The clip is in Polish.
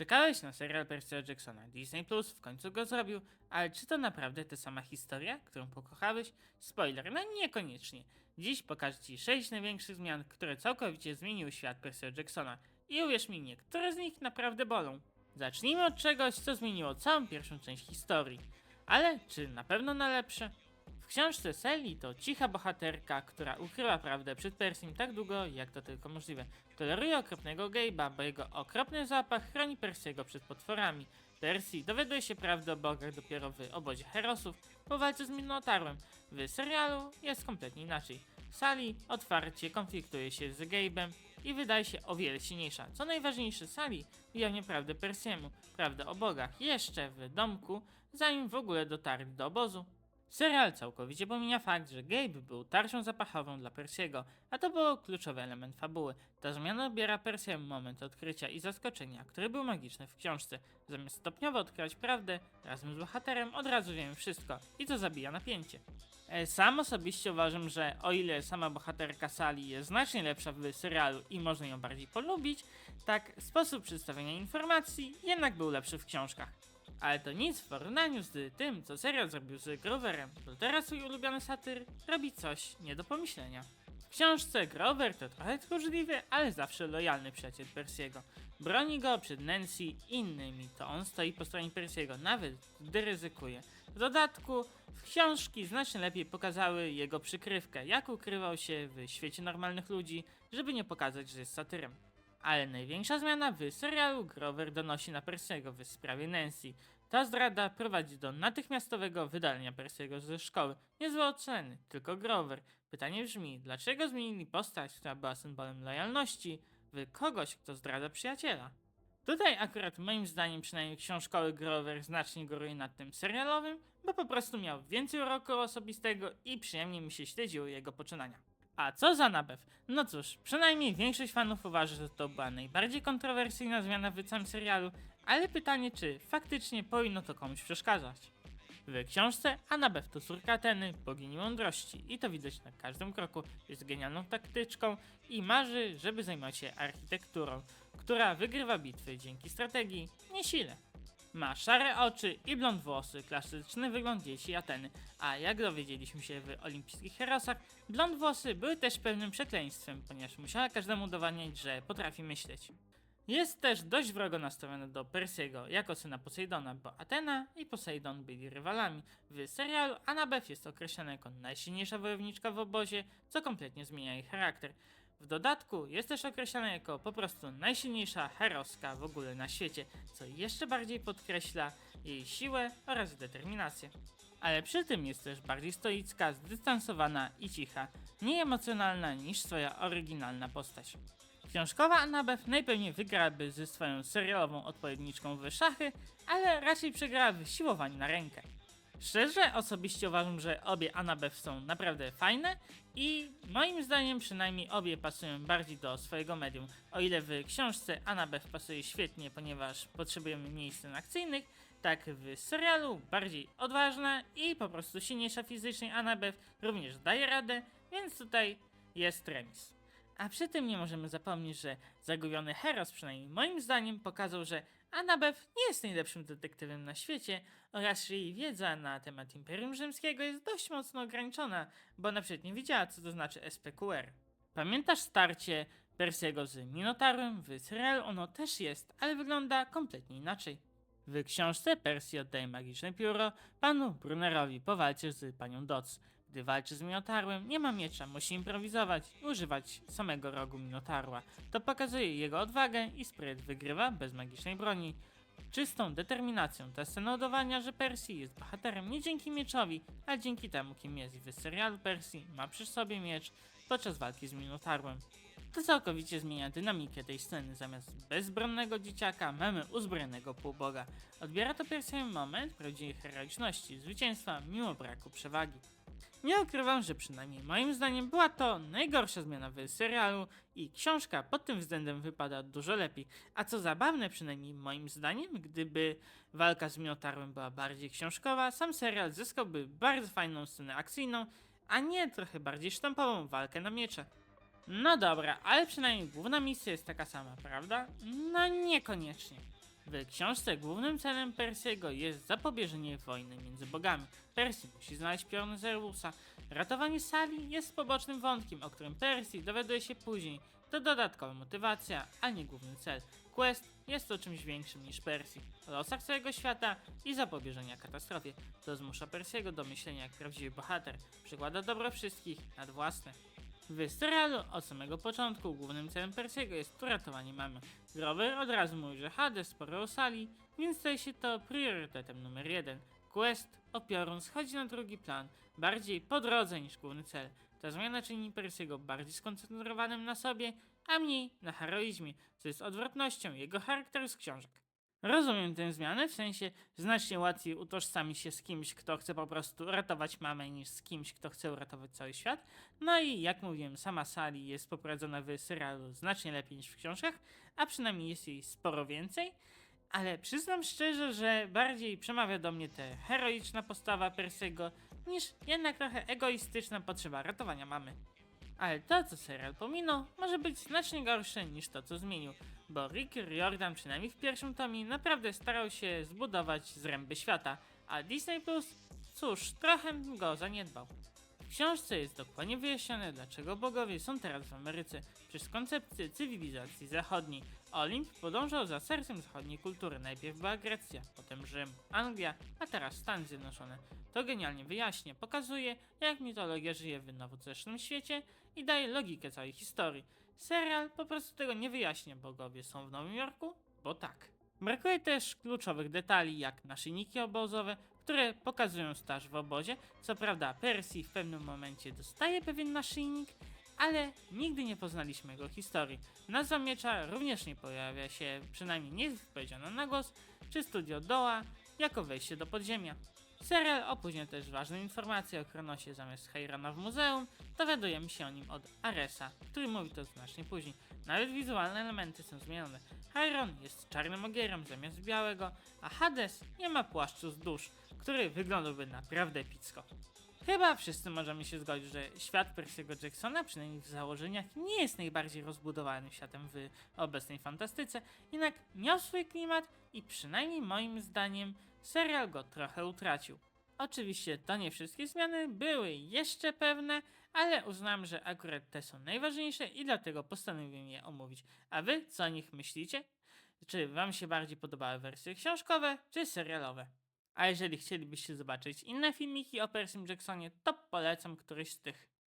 Czekałeś na serial Percy'ego Jacksona. Disney Plus w końcu go zrobił, ale czy to naprawdę ta sama historia, którą pokochałeś? Spoiler, no niekoniecznie. Dziś pokażę Ci 6 największych zmian, które całkowicie zmieniły świat Percy'ego Jacksona. I uwierz mi, niektóre z nich naprawdę bolą. Zacznijmy od czegoś, co zmieniło całą pierwszą część historii. Ale czy na pewno na lepsze? Książce Sally to cicha bohaterka, która ukrywa prawdę przed Persją tak długo, jak to tylko możliwe. Toleruje okropnego Gabe'a, bo jego okropny zapach chroni Persiego przed potworami. Persji dowiaduje się prawdy o bogach dopiero w obozie Herosów po walce z Minotaurem. W serialu jest kompletnie inaczej. Sally otwarcie konfliktuje się z Gabe'em i wydaje się o wiele silniejsza. Co najważniejsze, Sally ujawnia prawdę Persiemu, prawdę o bogach, jeszcze w domku, zanim w ogóle dotarli do obozu. Serial całkowicie pomija fakt, że Gabe był tarczą zapachową dla Persiego, a to był kluczowy element fabuły. Ta zmiana odbiera Persiemu moment odkrycia i zaskoczenia, który był magiczny w książce. Zamiast stopniowo odkrywać prawdę, razem z bohaterem od razu wiemy wszystko i to zabija napięcie. E, Sam osobiście uważam, że o ile sama bohaterka Sally jest znacznie lepsza w serialu i można ją bardziej polubić, tak sposób przedstawienia informacji jednak był lepszy w książkach. Ale to nic w porównaniu z tym, co serial zrobił z Groverem, bo teraz swój ulubiony satyr robi coś nie do pomyślenia. W książce Grover to trochę tchórzliwy, ale zawsze lojalny przyjaciel Persiego. Broni go przed Nancy i innymi, to on stoi po stronie Persiego, nawet gdy ryzykuje. W dodatku, książki znacznie lepiej pokazały jego przykrywkę, jak ukrywał się w świecie normalnych ludzi, żeby nie pokazać, że jest satyrem. Ale największa zmiana w serialu Grover donosi na Persiego w sprawie Nancy. Ta zdrada prowadzi do natychmiastowego wydalenia Persiego ze szkoły. Niezłe oceny, tylko Grover. Pytanie brzmi, dlaczego zmienili postać, która była symbolem lojalności, w kogoś, kto zdradza przyjaciela? Tutaj akurat moim zdaniem przynajmniej książkowy Grover znacznie góruje nad tym serialowym, bo po prostu miał więcej uroku osobistego i przyjemnie mi się śledziło jego poczynania. A co za nabew? No cóż, przynajmniej większość fanów uważa, że to była najbardziej kontrowersyjna zmiana w całym serialu, ale pytanie, czy faktycznie powinno to komuś przeszkadzać. W książce Anabef to córka Ateny, bogini mądrości i to widać na każdym kroku. Jest genialną taktyczką i marzy, żeby zajmować się architekturą, która wygrywa bitwy dzięki strategii, nie sile. Ma szare oczy i blond włosy, klasyczny wygląd dzieci Ateny, a jak dowiedzieliśmy się w olimpijskich herosach, blond włosy były też pewnym przekleństwem, ponieważ musiała każdemu udowadniać, że potrafi myśleć. Jest też dość wrogo nastawiony do Persiego jako syna Posejdona, bo Atena i Posejdon byli rywalami. W serialu Anabef jest określana jako najsilniejsza wojowniczka w obozie, co kompletnie zmienia jej charakter. W dodatku jest też określana jako po prostu najsilniejsza heroska w ogóle na świecie, co jeszcze bardziej podkreśla jej siłę oraz determinację. Ale przy tym jest też bardziej stoicka, zdystansowana i cicha, mniej emocjonalna niż swoja oryginalna postać. Książkowa Annabeth najpewniej wygrałaby ze swoją serialową odpowiedniczką w szachy, ale raczej przegrała w siłowaniu na rękę. Szczerze, osobiście uważam, że obie Annabeth są naprawdę fajne i moim zdaniem przynajmniej obie pasują bardziej do swojego medium. O ile w książce Annabeth pasuje świetnie, ponieważ potrzebujemy mniej scen akcyjnych, tak w serialu bardziej odważna i po prostu silniejsza fizycznie Annabeth również daje radę, więc tutaj jest remis. A przy tym nie możemy zapomnieć, że zagubiony Heros, przynajmniej moim zdaniem, pokazał, że Annabeth nie jest najlepszym detektywem na świecie oraz że jej wiedza na temat Imperium Rzymskiego jest dość mocno ograniczona, bo na przykład nie wiedziała, co to znaczy SPQR. Pamiętasz starcie Persiego z Minotaurem? W serialu ono też jest, ale wygląda kompletnie inaczej. W książce Persji oddaje magiczne pióro panu Brunnerowi po walce z panią Doc. Gdy walczy z Minotaurem, nie ma miecza, musi improwizować i używać samego rogu Minotaurła. To pokazuje jego odwagę i spryt wygrywa bez magicznej broni. Czystą determinacją ta scena udowadnia, że Persji jest bohaterem nie dzięki mieczowi, ale dzięki temu kim jest. W serialu Persji ma przy sobie miecz podczas walki z Minotaurem. To całkowicie zmienia dynamikę tej sceny. Zamiast bezbronnego dzieciaka mamy uzbrojonego półboga. Odbiera to Persję moment prawdziwej heroiczności, zwycięstwa mimo braku przewagi. Nie ukrywam, że przynajmniej moim zdaniem była to najgorsza zmiana w serialu i książka pod tym względem wypada dużo lepiej. A co zabawne, przynajmniej moim zdaniem, gdyby walka z Minotaurem była bardziej książkowa, sam serial zyskałby bardzo fajną scenę akcyjną, a nie trochę bardziej sztampową walkę na miecze. No dobra, ale przynajmniej główna misja jest taka sama, prawda? No niekoniecznie. W książce głównym celem Persiego jest zapobieżenie wojny między bogami. Percy musi znaleźć piorun Zerbusa. Ratowanie Sali jest pobocznym wątkiem, o którym Persji dowiaduje się później. To dodatkowa motywacja, a nie główny cel. Quest jest to czymś większym niż Persji. O losach całego świata i zapobieżenia katastrofie. To zmusza Persiego do myślenia jak prawdziwy bohater. Przykłada dobro wszystkich nad własne. W serialu od samego początku głównym celem Persiego jest uratowanie mamy. Grover od razu mówi, że Hades sporo o Sali, więc staje się to priorytetem numer jeden. Quest o piorun schodzi na drugi plan, bardziej po drodze niż główny cel. Ta zmiana czyni Persiego bardziej skoncentrowanym na sobie, a mniej na heroizmie, co jest odwrotnością jego charakteru z książek. Rozumiem tę zmianę, w sensie znacznie łatwiej utożsamić się z kimś, kto chce po prostu ratować mamę, niż z kimś, kto chce uratować cały świat. No i jak mówiłem, sama Sally jest poprowadzona w serialu znacznie lepiej niż w książkach, a przynajmniej jest jej sporo więcej. Ale przyznam szczerze, że bardziej przemawia do mnie ta heroiczna postawa Persiego, niż jednak trochę egoistyczna potrzeba ratowania mamy. Ale to, co serial pominął, może być znacznie gorsze niż to, co zmienił, bo Rick Riordan przynajmniej w pierwszym tomie naprawdę starał się zbudować zręby świata, a Disney Plus, cóż, trochę go zaniedbał. W książce jest dokładnie wyjaśnione, dlaczego bogowie są teraz w Ameryce przez koncepcję cywilizacji zachodniej. Olimp podążał za sercem zachodniej kultury. Najpierw była Grecja, potem Rzym, Anglia, a teraz Stany Zjednoczone. To genialnie wyjaśnia, pokazuje, jak mitologia żyje w nowocześnym świecie i daje logikę całej historii. Serial po prostu tego nie wyjaśnia, bogowie są w Nowym Jorku, bo tak. Brakuje też kluczowych detali, jak naszyjniki obozowe, które pokazują staż w obozie. Co prawda, Percy w pewnym momencie dostaje pewien naszyjnik, ale nigdy nie poznaliśmy jego historii. Nazwa miecza również nie pojawia się, przynajmniej nie jest powiedziana na głos, czy studio Doa jako wejście do podziemia. Serial opóźnia też ważne informacje o Kronosie zamiast Heirona w muzeum, dowiadujemy się o nim od Aresa, który mówi to znacznie później. Nawet wizualne elementy są zmienione. Heiron jest czarnym ogierem zamiast białego, a Hades nie ma płaszczu z dusz, który wyglądałby naprawdę epicko. Chyba wszyscy możemy się zgodzić, że świat Percy'ego Jacksona, przynajmniej w założeniach, nie jest najbardziej rozbudowanym światem w obecnej fantastyce, jednak miał swój klimat i przynajmniej moim zdaniem serial go trochę utracił. Oczywiście to nie wszystkie zmiany były jeszcze pewne, ale uznam, że akurat te są najważniejsze i dlatego postanowiłem je omówić. A wy co o nich myślicie? Czy wam się bardziej podobały wersje książkowe, czy serialowe? A jeżeli chcielibyście zobaczyć inne filmiki o Percym Jacksonie, to polecam któryś z tych.